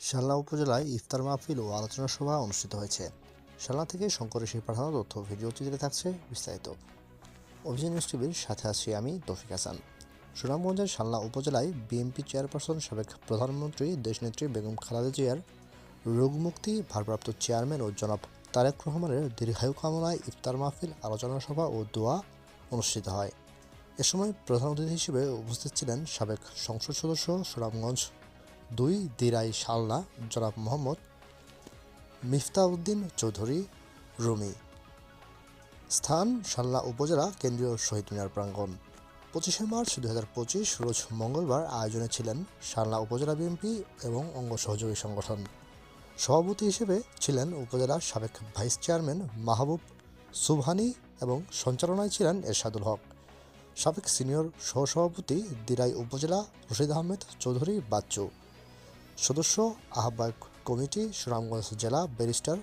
শালনা উপজেলায় ইফতার মাহফিল ও আলোচনা সভা অনুষ্ঠিত হয়েছে। শালনা থেকে শঙ্কর এসে পাঠানো তথ্য ভিডিও চিত্রে থাকছে বিস্তারিত। অভিযান নিউজ টিভির সাথে আছি আমি তৌফিক হাসান। সুনামগঞ্জের শালনা উপজেলায় বিএনপি চেয়ারপারসন সাবেক প্রধানমন্ত্রী, দেশনেত্রী বেগম খালেদা জিয়ার রোগমুক্তি, ভারপ্রাপ্ত চেয়ারম্যান ও জনাব তারেক রহমানের দীর্ঘায়ু কামনায় ইফতার মাহফিল, আলোচনা সভা ও দোয়া অনুষ্ঠিত হয়। এ সময় প্রধান অতিথি হিসেবে উপস্থিত ছিলেন সাবেক সংসদ সদস্য সুনামগঞ্জ দুই দিরাই শালনা, জনাব মোহাম্মদ মিফতাউদ্দিন চৌধুরী, রুমি। স্থান শালনা উপজেলা, কেন্দ্রীয় শহীদ মিনার প্রাঙ্গণ। পঁচিশে মার্চ দু হাজার পঁচিশ, রোজ মঙ্গলবার আয়োজনে ছিলেন শালনা উপজেলা বিএনপি এবং অঙ্গ সহযোগী সংগঠন। সভাপতি হিসেবে ছিলেন উপজেলার সাবেক ভাইস চেয়ারম্যান মাহবুব সুবহানি এবং সঞ্চালনায় ছিলেন এরশাদুল হক। সাবেক সিনিয়র সহসভাপতি দিরাই উপজেলা রশিদ আহমেদ চৌধুরী বাচ্চু। সদস্য, আহ্বায়ক কমিটি, সুনামগঞ্জ জেলা ব্যারিস্টার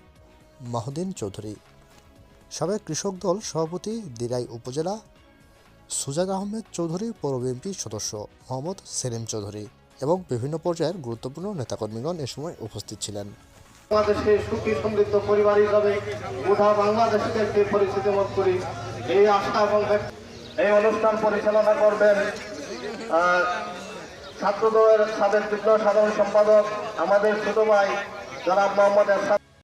মাহদিন চৌধুরী। সাবেক কৃষক দল সভাপতি দিরাই উপজেলা সুজাদ আহমেদ চৌধুরী, পৌর বিএনপি সদস্য মোহাম্মদ সেলিম চৌধুরী এবং বিভিন্ন পর্যায়ের গুরুত্বপূর্ণ নেতাকর্মীগণ এ সময় উপস্থিত ছিলেন। বাংলাদেশে সুখী সমৃদ্ধ পরিবার হিসাবে গোটা পরিচিতি করি। এই এবং এই অনুষ্ঠান পরিচালনা করবেন ছাত্রদলের সাবেক যুগ্ম সাধারণ সম্পাদক আমাদের ছোট ভাই জনাব মোহাম্মদ এরশাদ